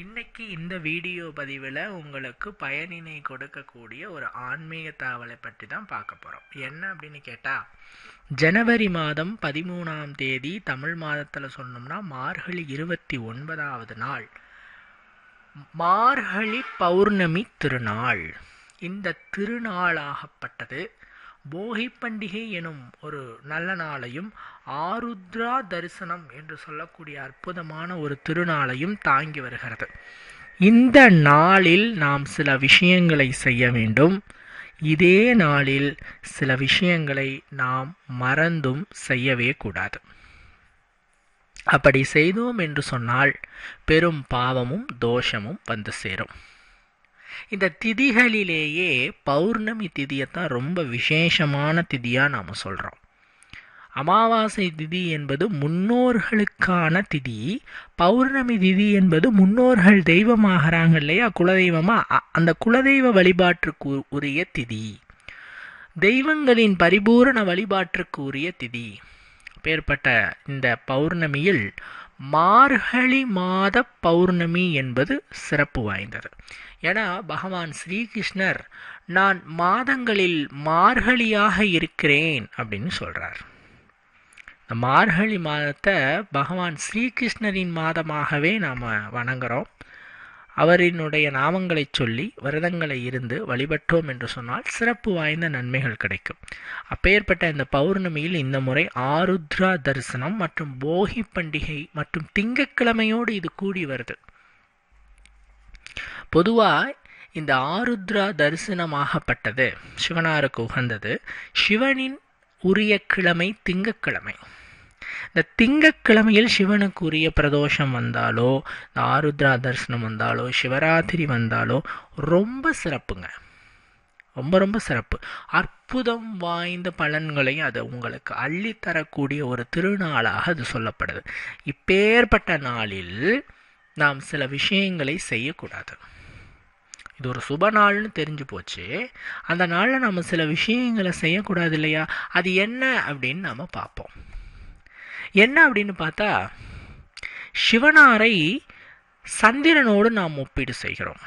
இன்னைக்கு இந்த வீடியோ பதிவில் உங்களுக்கு பயனினை கொடுக்கக்கூடிய ஒரு ஆன்மீக தகவலை பற்றி தான் பார்க்க போகிறோம் என்ன அப்படின்னு கேட்டால் ஜனவரி மாதம் பதிமூணாம் தேதி தமிழ் மாதத்தில் சொன்னோம்னா மார்கழி இருபத்தி ஒன்பதாவது நாள். மார்கழி பௌர்ணமி திருநாள். இந்த திருநாளாகப்பட்டது போகி பண்டிகை எனும் ஒரு நல்ல நாளையும் ஆருத்ரா தரிசனம் என்று சொல்லக்கூடிய அற்புதமான ஒரு திருநாளையும் தாங்கி வருகிறது. இந்த நாளில் நாம் சில விஷயங்களை செய்ய வேண்டும். இதே நாளில் சில விஷயங்களை நாம் மறந்தும் செய்யவே கூடாது. அப்படி செய்தோம் என்று சொன்னால் பெரும் பாவமும் தோஷமும் வந்து சேரும். இந்த திதிகளிலேயே பௌர்ணமி திதியைத்தான் ரொம்ப விசேஷமான திதியாக நாம் சொல்கிறோம் அமாவாசை திதி என்பது முன்னோர்களுக்கான திதி பௌர்ணமி திதி என்பது முன்னோர்கள் தெய்வமாகறாங்க இல்லையா? குலதெய்வமாக அந்த குலதெய்வ வழிபாட்டுக்கு உரிய திதி. தெய்வங்களின் பரிபூரண வழிபாட்டிற்கு உரிய திதி. பேர்பட்ட இந்த பௌர்ணமியில் மார்கழி மாத பௌர்ணமி என்பது சிறப்பு வாய்ந்தது. ஏன்னா பகவான் ஸ்ரீகிருஷ்ணர் நான் மாதங்களில் மார்கழியாக இருக்கிறேன் அப்படின்னு சொல்கிறார் இந்த மார்கழி மாதத்தை பகவான் ஸ்ரீகிருஷ்ணரின் மாதமாகவே நாம் வணங்குறோம். அவரினுடைய நாமங்களை சொல்லி விரதங்களை இருந்து வழிபட்டோம் என்று சொன்னால் சிறப்பு வாய்ந்த நன்மைகள் கிடைக்கும். அப்பேற்பட்ட இந்த பௌர்ணமியில் இந்த முறை ஆருத்ரா தரிசனம் மற்றும் போகி பண்டிகை மற்றும் திங்கக்கிழமையோடு இது கூடி வருது. பொதுவாக இந்த ஆருத்ரா தரிசனமாகப்பட்டது. சிவனாருக்கு உகந்தது. சிவனின் உரிய கிழமை திங்கக்கிழமை இந்த திங்கக்கிழமையில் சிவனுக்கு உரிய பிரதோஷம் வந்தாலோ இந்த ஆருத்ரா தரிசனம் வந்தாலோ சிவராத்திரி வந்தாலோ ரொம்ப சிறப்புங்க. ரொம்ப ரொம்ப சிறப்பு. அற்புதம் வாய்ந்த பலன்களையும் அது உங்களுக்கு அள்ளித்தரக்கூடிய ஒரு திருநாளாக அது சொல்லப்படுது. இப்பேற்பட்ட நாளில் நாம் சில விஷயங்களை செய்யக்கூடாது. இது ஒரு சுப நாள்னு தெரிஞ்சு போச்சு. அந்த நாளில் நம்ம சில விஷயங்களை செய்யக்கூடாது இல்லையா? அது என்ன அப்படின்னு நாம் பார்ப்போம். என்ன அப்படின்னு பார்த்தா சிவனாரை சந்திரனோடு நாம் ஒப்பீடு செய்கிறோம்.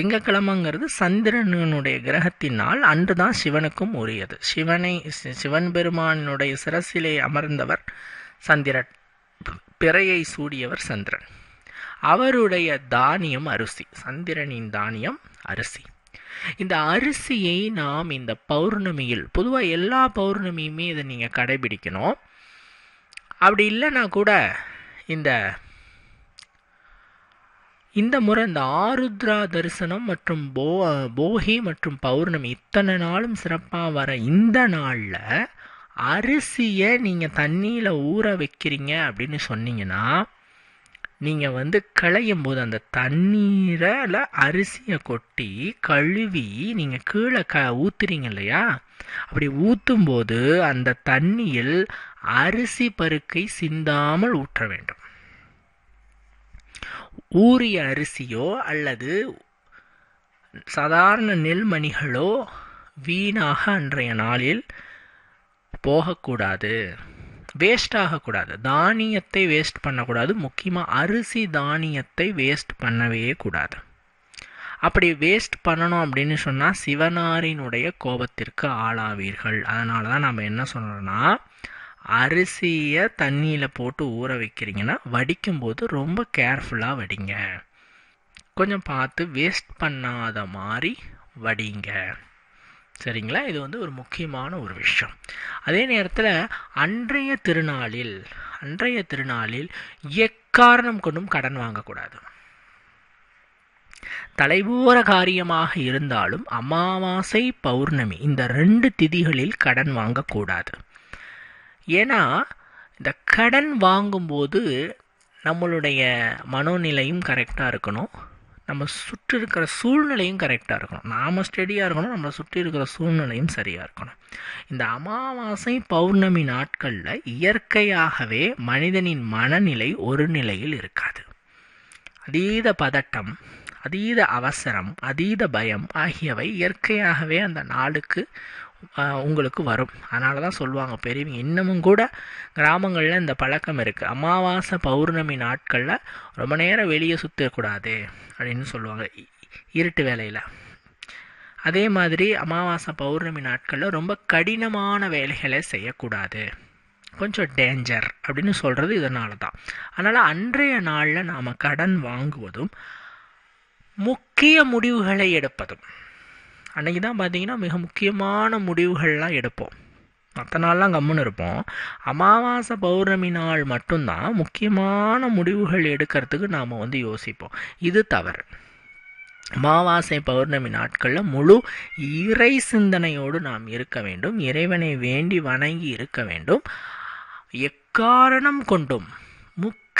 திங்கக்கிழமைங்கிறது சந்திரனுடைய கிரகத்தினால் அன்று தான் சிவனுக்கும் உரியது. சிவனை சிவன் பெருமானுடைய சிரசிலே அமர்ந்தவர் சந்திரன் பிறையை சூடியவர் சந்திரன். அவருடைய தானியம் அரிசி சந்திரனின் தானியம் அரிசி. இந்த அரிசியை நாம் இந்த பௌர்ணமியில் பொதுவாக எல்லா பௌர்ணமியுமே இதை நீங்கள் கடைபிடிக்கணும். அப்படி இல்லைன்னா கூட இந்த இந்த முறை இந்த ஆருத்ரா தரிசனம் மற்றும் போ போகி மற்றும் பௌர்ணமி இத்தனை நாளும் சிறப்பாக வர இந்த நாளில் அரிசியை நீங்கள் தண்ணியில் ஊற வைக்கிறீங்க அப்படின்னு சொன்னீங்கன்னா நீங்கள் வந்து களையும் போது அந்த தண்ணீரில் அரிசியை கொட்டி கழுவி நீங்கள் கீழே க ஊற்றுறீங்க இல்லையா? அப்படி ஊற்றும் போது அந்த தண்ணியில் அரிசி பருக்கை சிந்தாமல் ஊற்ற வேண்டும். ஊறிய அரிசியோ அல்லது சாதாரண நெல்மணிகளோ வீணாக அன்றைய நாளில் போகக்கூடாது. வேஸ்ட் ஆகக்கூடாது. தானியத்தை வேஸ்ட் பண்ணக்கூடாது. முக்கியமாக அரிசி தானியத்தை வேஸ்ட் பண்ணவே கூடாது. அப்படி வேஸ்ட் பண்ணணும் அப்படின்னு சொன்னால் சிவனாரினுடைய கோபத்திற்கு ஆளாவீர்கள். அதனால தான் நம்ம என்ன சொல்கிறோன்னா அரிசியை தண்ணியில் போட்டு ஊற வைக்கிறீங்கன்னா வடிக்கும்போது ரொம்ப கேர்ஃபுல்லாக வடிங்க. கொஞ்சம் பார்த்து வேஸ்ட் பண்ணாத மாதிரி வடிங்க. சரிங்களா? இது வந்து ஒரு முக்கியமான ஒரு விஷயம். அதே நேரத்தில் அன்றைய திருநாளில் அன்றைய திருநாளில் எக்காரணம் கொண்டும் கடன் வாங்கக்கூடாது. தலைபூர காரியமாக இருந்தாலும் அமாவாசை பௌர்ணமி இந்த ரெண்டு திதிகளில் கடன் வாங்கக்கூடாது. ஏன்னா இந்த கடன் வாங்கும்போது நம்மளுடைய மனோநிலையும் கரெக்டாக இருக்கணும். நம்ம சுற்றி இருக்கிற சூழ்நிலையும் கரெக்டாக இருக்கணும். நாம் ஸ்டெடியாக இருக்கணும் நம்மளை சுற்றி இருக்கிற சூழ்நிலையும் சரியாக இருக்கணும். இந்த அமாவாசை பௌர்ணமி நாட்களில் இயற்கையாகவே மனிதனின் மனநிலை ஒரு நிலையில் இருக்காது. அதீத பதட்டம் அதீத அவசரம் அதீத பயம் ஆகியவை இயற்கையாகவே அந்த நாளுக்கு உங்களுக்கு வரும். அதனால தான் சொல்லுவாங்க பெரியவங்க. இன்னமும் கூட கிராமங்களில் இந்த பழக்கம் இருக்குது அமாவாசை பௌர்ணமி நாட்களில் ரொம்ப நேரம் வெளியே சுற்றக்கூடாது அப்படின்னு சொல்லுவாங்க. இருட்டு வேலையில். அதே மாதிரி அமாவாசை பௌர்ணமி நாட்களில் ரொம்ப கடினமான வேலைகளை செய்யக்கூடாது. கொஞ்சம் டேஞ்சர் அப்படின்னு சொல்கிறது இதனால தான் அதனால் அன்றைய நாளில் நாம் கடன் வாங்குவதும் முக்கிய முடிவுகளை எடுப்பதும் அன்றைக்கி தான் பார்த்தீங்கன்னா மிக முக்கியமான முடிவுகள்லாம் எடுப்போம். மற்ற நாள்லாம் கம்முன்னு இருப்போம். அமாவாசை பௌர்ணமி நாள் மட்டும்தான் முக்கியமான முடிவுகள் எடுக்கிறதுக்கு நாம் வந்து யோசிப்போம். இது தவறு. அமாவாசை பௌர்ணமி நாட்களில் முழு இறை சிந்தனையோடு நாம் இருக்க வேண்டும். இறைவனை வேண்டி வணங்கி இருக்க வேண்டும். எக்காரணம் கொண்டும்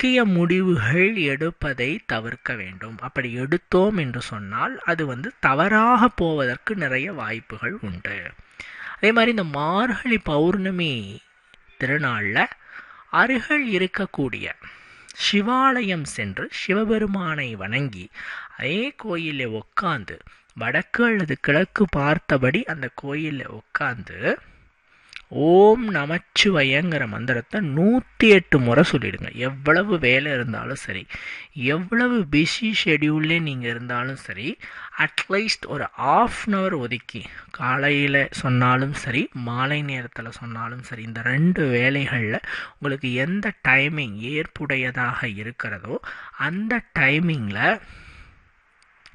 முக்கிய முடிவுகள் எடுப்பதை தவிர்க்க வேண்டும். அப்படி எடுத்தோம் என்று சொன்னால் அது வந்து தவறாக போவதற்கு நிறைய வாய்ப்புகள் உண்டு. அதே மாதிரி இந்த மார்கழி பௌர்ணமி திருநாளில் அருகில் இருக்கக்கூடிய சிவாலயம் சென்று சிவபெருமானை வணங்கி அதே கோயிலில் உட்காந்து வடக்கு அல்லது கிழக்கு பார்த்தபடி அந்த கோயிலில் உட்காந்து ஓம் நமச்சிவயங்கிற மந்திரத்தை நூற்றி எட்டு முறை சொல்லிவிடுங்க எவ்வளவு வேலை இருந்தாலும் சரி எவ்வளவு பிஸி ஷெடியூல்லே நீங்கள் இருந்தாலும் சரி அட்லீஸ்ட் ஒரு ஆஃப் அன் ஹவர் ஒதுக்கி காலையில் சொன்னாலும் சரி மாலை நேரத்தில் சொன்னாலும் சரி இந்த ரெண்டு வேலைகளில் உங்களுக்கு எந்த டைமிங் ஏற்புடையதாக இருக்கிறதோ அந்த டைமிங்கில்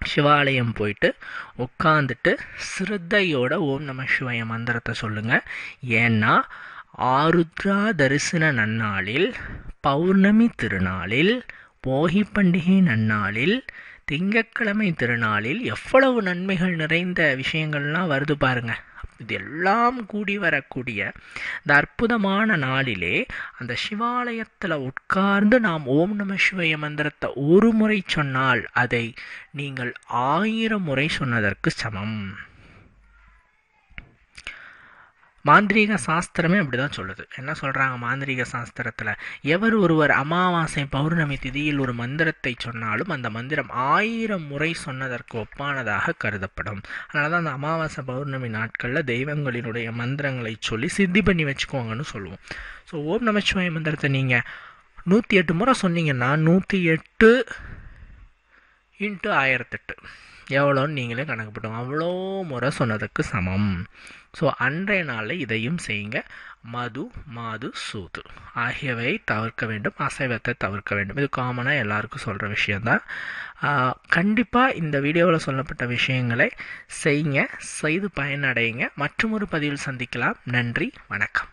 சிவாலயம் போயிட்டு உட்காந்துட்டு சிரத்தையோட ஓம் நம சிவாய மந்திரத்தை சொல்லுங்கள் ஏன்னா ஆருத்ரா தரிசன நன்னாளில் பௌர்ணமி திருநாளில் போகி பண்டிகை நன்னாளில் திங்கட்கிழமை திருநாளில் எவ்வளவு நன்மைகள் நிறைந்த விஷயங்கள்லாம் வருது பாருங்கள் இதெல்லாம் கூடி வரக்கூடிய இந்த அற்புதமான நாளிலே அந்த சிவாலயத்தில் உட்கார்ந்து நாம் ஓம் நம சிவய மந்திரத்தை ஒரு முறை சொன்னால் அதை நீங்கள் ஆயிரம் முறை சொன்னதற்கு சமம். மாந்திரீக சாஸ்திரமே அப்படி தான் சொல்லுது. என்ன சொல்கிறாங்க மாந்திரீக சாஸ்திரத்தில்? எவர் ஒருவர் அமாவாசை பௌர்ணமி திதியில் ஒரு மந்திரத்தை சொன்னாலும் அந்த மந்திரம் ஆயிரம் முறை சொன்னதற்கு ஒப்பானதாக கருதப்படும். அதனால தான் அந்த அமாவாசை பௌர்ணமி நாட்களில் தெய்வங்களினுடைய மந்திரங்களை சொல்லி சித்தி பண்ணி வச்சுக்கோங்கன்னு சொல்லுவோம். ஸோ ஓம் நமச்சிவாய மந்திரத்தை நீங்கள் நூற்றி எட்டு முறை சொன்னீங்கன்னா நூற்றி எட்டு இன்ட்டு ஆயிரத்தெட்டு. எவ்வளோன்னு நீங்களே கணக்கு போட்டோம் அவ்வளோ முறை சொன்னதுக்கு சமம். ஸோ அன்றைய நாளில் இதையும் செய்யுங்க. மது மாது சூது ஆகியவை தவிர்க்க வேண்டும். அசைவத்தை தவிர்க்க வேண்டும். இது காமனாக எல்லாருக்கும் சொல்கிற விஷயந்தான் கண்டிப்பாக இந்த வீடியோவில் சொல்லப்பட்ட விஷயங்களை செய்யுங்க. செய்து பயனடையுங்க. மற்றும் ஒரு பதிவில் சந்திக்கலாம். நன்றி. வணக்கம்.